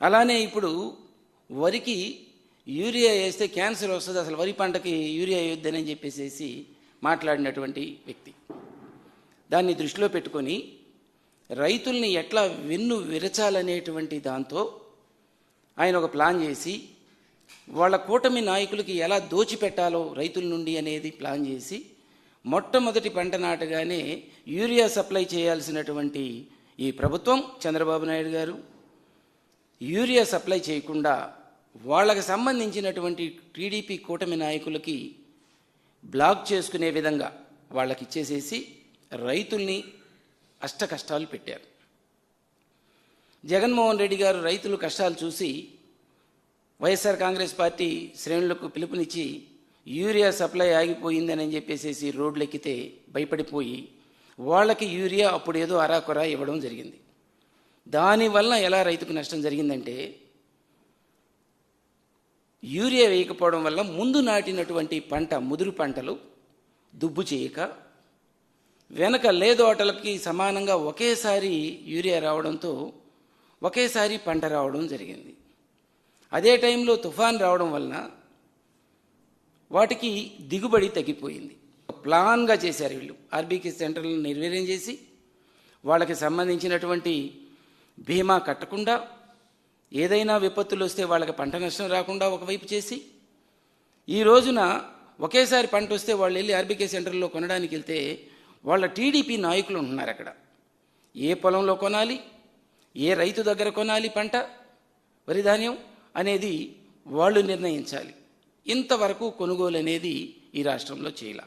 అలానే ఇప్పుడు వరికి యూరియా వేస్తే క్యాన్సర్ వస్తుంది అసలు వరి పంటకి యూరియా వేయొద్దని చెప్పేసి మాట్లాడినటువంటి వ్యక్తి. దాన్ని దృష్టిలో పెట్టుకొని రైతుల్ని ఎట్లా వెన్ను విరచాలనేటువంటి దాంతో ఆయన ఒక ప్లాన్ చేసి వాళ్ళ కూటమి నాయకులకి ఎలా దోచిపెట్టాలో రైతుల నుండి అనేది ప్లాన్ చేసి మొట్టమొదటి పంట నాటగానే యూరియా సప్లై చేయాల్సినటువంటి ఈ ప్రభుత్వం చంద్రబాబు నాయుడు గారు యూరియా సప్లై చేయకుండా వాళ్ళకి సంబంధించినటువంటి టీడీపీ కూటమి నాయకులకి బ్లాక్ చేసుకునే విధంగా వాళ్ళకి ఇచ్చేసేసి రైతుల్ని అష్ట కష్టాలు పెట్టారు. జగన్మోహన్ రెడ్డి గారు రైతులు కష్టాలు చూసి వైఎస్ఆర్ కాంగ్రెస్ పార్టీ శ్రేణులకు పిలుపునిచ్చి యూరియా సప్లై ఆగిపోయిందని చెప్పేసి రోడ్లు ఎక్కితే భయపడిపోయి వాళ్ళకి యూరియా అప్పుడు ఏదో అరాకొరా ఇవ్వడం జరిగింది. దానివల్ల ఎలా రైతుకు నష్టం జరిగిందంటే యూరియా వేయకపోవడం వల్ల ముందు నాటినటువంటి పంట ముదురు పంటలు దుబ్బు చేయక వెనక లేదోటలకి సమానంగా ఒకేసారి యూరియా రావడంతో ఒకేసారి పంట రావడం జరిగింది. అదే టైంలో తుఫాన్ రావడం వలన వాటికి దిగుబడి తగ్గిపోయింది. ప్లాన్గా చేశారు వీళ్ళు. ఆర్బీకే సెంటర్లను నిర్వీర్యం చేసి వాళ్ళకి సంబంధించినటువంటి బీమా కట్టకుండా ఏదైనా విపత్తులు వస్తే వాళ్ళకి పంట నష్టం రాకుండా ఒకవైపు చేసి ఈ రోజున ఒకేసారి పంట వస్తే వాళ్ళు వెళ్ళి ఆర్బీకే సెంటర్లో కొనడానికి వెళ్తే వాళ్ళ టీడీపీ నాయకులు ఉంటున్నారు అక్కడ. ఏ పొలంలో కొనాలి ఏ రైతు దగ్గర కొనాలి పంట వరి ధాన్యం అనేది వాళ్ళు నిర్ణయించాలి. ఇంతవరకు కొనుగోలు అనేది ఈ రాష్ట్రంలో చేయాల.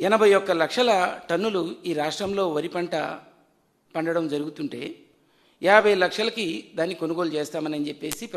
ఎనభై ఒక్క లక్షల టన్నులు ఈ రాష్ట్రంలో వరి పంట పండడం జరుగుతుంటే యాభై లక్షలకి దాన్ని కొనుగోలు చేస్తామని చెప్పేసి